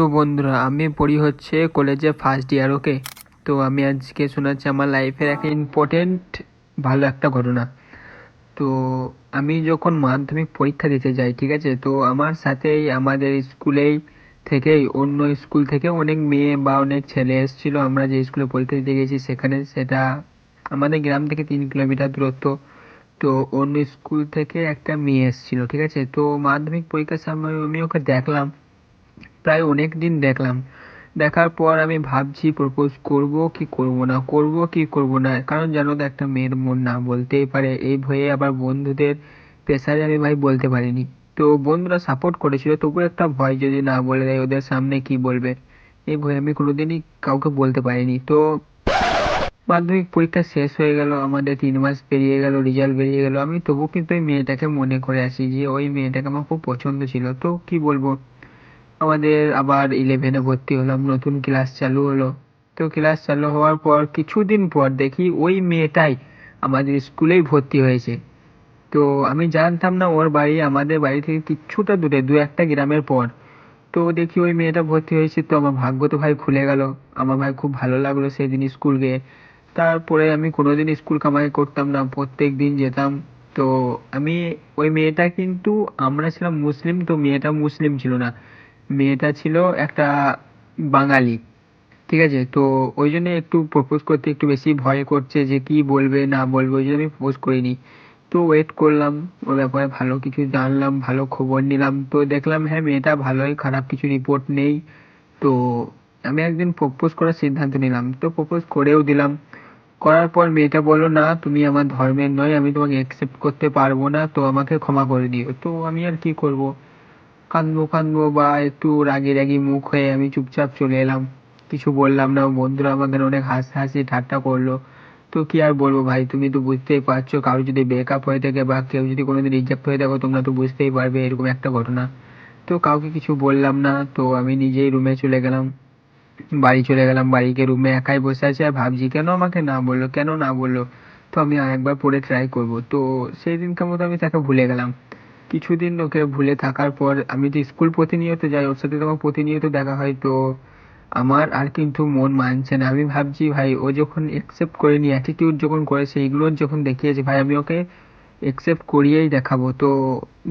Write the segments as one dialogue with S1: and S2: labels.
S1: তো বন্ধুরা, আমি পড়ি হচ্ছে কলেজে ফার্স্ট ইয়ার ওকে তো আমি আজকে শোনাচ্ছি আমার লাইফের একটা ইম্পর্টেন্ট ভালো একটা ঘটনা। তো আমি যখন মাধ্যমিক পরীক্ষা দিতে যাই, ঠিক আছে? তো আমার সাথেই, আমাদের স্কুলেই থেকেই, অন্য স্কুল থেকে অনেক মেয়ে বা অনেক ছেলে এসেছিল। আমরা যে স্কুলে পরীক্ষা দিতে গেছি সেখানে সেটা আমাদের গ্রাম থেকে তিন কিলোমিটার দূরত্ব। তো অন্য স্কুল থেকে একটা মেয়ে এসেছিল, ঠিক আছে? তো মাধ্যমিক পরীক্ষার সময় আমি ওকে দেখলাম। প্রায় অনেক দিন দেখলাম। দেখার পর আমি ভাবছি প্রপোজ করব কি করব না, করব কি করব না। কারণ জানো তো, একটা মেয়ের মন না বলতেই পারে। এই ভয়ে আবার বন্ধুদের প্রেসারে আমি ভাই বলতে পারিনি। তো বন্ধুরা সাপোর্ট করেছিল, তবু একটা ভয় যদি না বলে দেয়, ওদের সামনে কি বলবে? এই ভয়ে আমি কোনোদিনই কাউকে বলতে পারিনি। তো মাধ্যমিক পরীক্ষা শেষ হয়ে গেল, আমাদের তিন মাস পেরিয়ে গেল রেজাল্ট বেরিয়ে গেল। আমি তবু কিন্তু ওই মেয়েটাকে মনে করে আছি যে, ওই মেয়েটাকে আমার খুব পছন্দ ছিল। তো কি বলব? আমাদের আবার ইলেভেনে ভর্তি হলাম, নতুন ক্লাস চালু হলো। তো ক্লাস চালু হওয়ার পর কিছুদিন পর দেখি ওই মেয়েটাই আমাদের স্কুলেই ভর্তি হয়েছে। তো আমি জানতাম না ওর বাড়ি, আমাদের বাড়ি থেকে কিছুটা দূরে, দু একটা গ্রামের পর। তো দেখি ওই মেয়েটা ভর্তি হয়েছে, তো আমার ভাগ্য তো ভাই খুলে গেল। আমার ভাই খুব ভালো লাগল সেদিন স্কুল গিয়ে। তারপরে আমি কোনোদিন স্কুল কামাই করতাম না, প্রত্যেক দিন যেতাম। তো আমি ওই মেয়েটা কিন্তু আমরা ছিলাম মুসলিম, তো মেয়েটা মুসলিম ছিল না। মেয়েটা ছিল একটা বাঙালি, ঠিক আছে? তো ওই জন্য একটু প্রপোজ করতে, একটু বেশি ভয় করছে যে কি বলবে, না বলবে, ওই জন্য আমি প্রপোজ করিনি। তো ওয়েট করলাম, ওর ব্যাপারে ভালো কিছু জানলাম, ভালো খবর নিলাম। তো দেখলাম হ্যাঁ মেয়েটা ভালোই, খারাপ কিছু রিপোর্ট নেই। তো আমি একদিন প্রপোজ করার সিদ্ধান্ত নিলাম। তো প্রপোজ করেও দিলাম। করার পর মেয়েটা বলল, না, তুমি আমার ধর্মের নয়, আমি তোমাকে অ্যাকসেপ্ট করতে পারব না, তো আমাকে ক্ষমা করে দিও। তো আমি আর কি করব? কাঁদবো কাঁদবো বা একটু রাগি রাগি মুখ হয়ে আমি চুপচাপ চলে এলাম। কিছু বললাম না, বন্ধুরা আমাকে অনেক হাসি হাসি ঠাট্টা করল। তো কি আর বলব ভাই, তুমি তো বুঝতেই পারছ, কারও যদি ব্রেকআপ হয়ে থাকে বা কেউ যদি কোনোদিন রিজেক্ট হয়ে থাকো তোমরা তো বুঝতেই পারবে এরকম একটা ঘটনা। তো কাউকে কিছু বললাম না, তো আমি নিজেই রুমে চলে গেলাম। বাড়ি চলে গেলাম বাড়িকে রুমে একাই বসে আছে আর ভাবছি, কেন আমাকে না বলল, কেন না বলল? তো আমি আরেকবার পরে ট্রাই করব। তো সেই দিনকার মতো আমি তাকে ভুলে গেলাম। কিছুদিন ওকে ভুলে থাকার পর আমি তো স্কুল প্রতিনিয়ত যাই, ওর সাথে তো আমার প্রতিনিয়ত দেখা হয়, তো আমার আর কিন্তু মন মানছে না। আমি ভাবছি, ভাই, ও যখন একসেপ্ট করেনি অ্যাটিটিউড যখন করেছে, এগুলো যখন দেখিয়েছে, ভাই, আমি ওকে একসেপ্ট করিয়েই দেখাবো। তো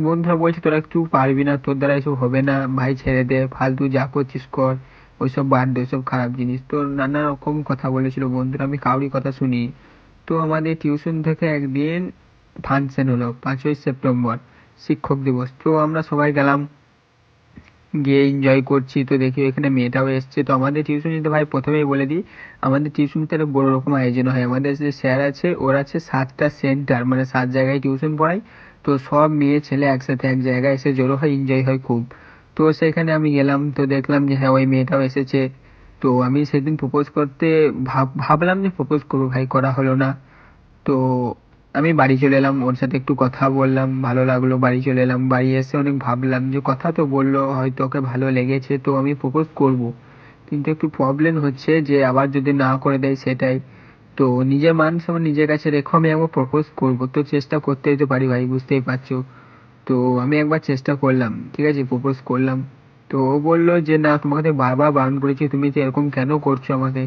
S1: বন্ধুরা বলছে, তোরা একটু পারবি না, তোর দ্বারা এসব হবে না, ভাই, ছেড়ে দে, ফালতু যা করছিস কর, ওইসব বাদ দে, ওইসব খারাপ জিনিস। তো নানা রকম কথা বলেছিল বন্ধুরা, আমি কাউরি কথা শুনি তো আমাদের টিউশন থেকে একদিন ফাংশন হলো, পাঁচই সেপ্টেম্বর। শিক্ষক দিবস। তো আমরা সবাই গেলাম, গিয়ে এনজয় করছি, তো দেখি এখানে মেয়েটাও এসছে। তো আমাদের টিউশন টিউশনিতে ভাই প্রথমেই বলে দিই, আমাদের টিউশনিতে একটা বড় রকম আয়োজন হয়। আমাদের যে স্যার আছে, ওর আছে সাতটা সেন্টার মানে সাত জায়গায় টিউশন পড়ায়। তো সব মেয়ে ছেলে একসাথে এক জায়গায় এসে জড়ো হয় এনজয় হয় খুব। তো সেখানে আমি গেলাম, তো দেখলাম যে হ্যাঁ ওই মেয়েটাও এসেছে। তো আমি সেদিন প্রপোজ করতে ভাব, ভাবলাম যে প্রপোজ করব ভাই, করা হলো না। তো আমি বাড়ি চলে এলাম, ওর সাথে একটু কথা বললাম, ভালো লাগল, বাড়ি চলে এলাম। বাড়ি এসে অনেক ভাবলাম যে কথা তো বলল, হয়তো ওকে ভালো লেগেছে, তো আমি প্রপোজ করব। কিন্তু একটু প্রবলেম হচ্ছে যে আবার যদি না করে দেয় সেটাই। তো নিজের মান সম্মান নিজের কাছে রেখো, আমি একবার প্রপোজ করব। তো চেষ্টা করতেই তো পারি ভাই, বুঝতেই পারছ। তো আমি একবার চেষ্টা করলাম, ঠিক আছে প্রপোজ করলাম। তো ও বলল যে, না, তোমাকে বারবার বারণ করেছি, তুমি তো এরকম কেন করছ আমাকে?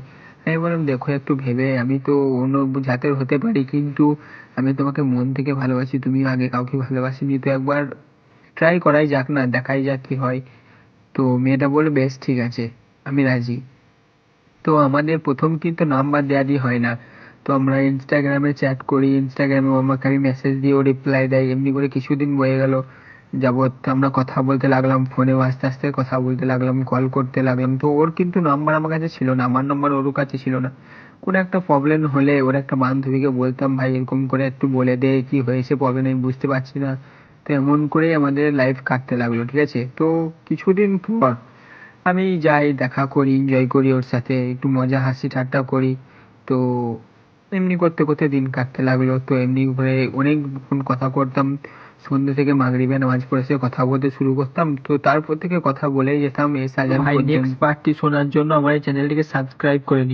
S1: আমি বললাম দেখো, একটু ভেবে আমি তো অন্য জাতের হতে পারি, কিন্তু আমি তোমাকে মন থেকে ভালোবাসি, তুমিও আগে কাউকে ভালোবাসিনি, তো একবার ট্রাই করাই যাক না, দেখাই যাক কি হয়। তো মেয়েটা বলল, বেশ, ঠিক আছে, আমি রাজি। তো আমাদের প্রথম কিন্তু নাম্বার দেওয়া দিয়ে হয় না। তো আমরা ইনস্টাগ্রামে চ্যাট করি ইনস্টাগ্রামে আমাকে আমি মেসেজ দিয়ে ও রিপ্লাই দেয়, এমনি করে কিছুদিন বয়ে গেল। যাবৎ আমরা কথা বলতে লাগলাম, ফোনেও আস্তে আস্তে কথা বলতে লাগলাম কল করতে লাগলাম। তো ওর কিন্তু নাম্বার আমার কাছে ছিল না, আমার নাম্বার ওর কাছে ছিল না। কোনো একটা প্রবলেম হলে ওর একটা বান্ধবীকে বলতাম, ভাই, এরকম করে একটু বলে দে, কি হয়েছে প্রবলেম আমি বুঝতে পারছি না। তো এমন করেই আমাদের লাইফ কাটতে লাগল, ঠিক আছে? তো কিছুদিন পর আমি যাই, দেখা করি এনজয় করি ওর সাথে, একটু মজা হাসি ঠাট্টা করি। তো এমনি করতে করতে দিন কাটতে লাগল। তো এমনি করে অনেকক্ষণ কথা করতাম। সন্ধ্যে থেকে মাগরিবে নামাজ পরে এসে কথা বলতে শুরু করতাম। তো তারপর থেকে কথা বলেই যেতাম এ সাজার ভাই নেক্সট পার্টটি শোনার জন্য আমার এই চ্যানেলটিকে সাবস্ক্রাইব করে নিন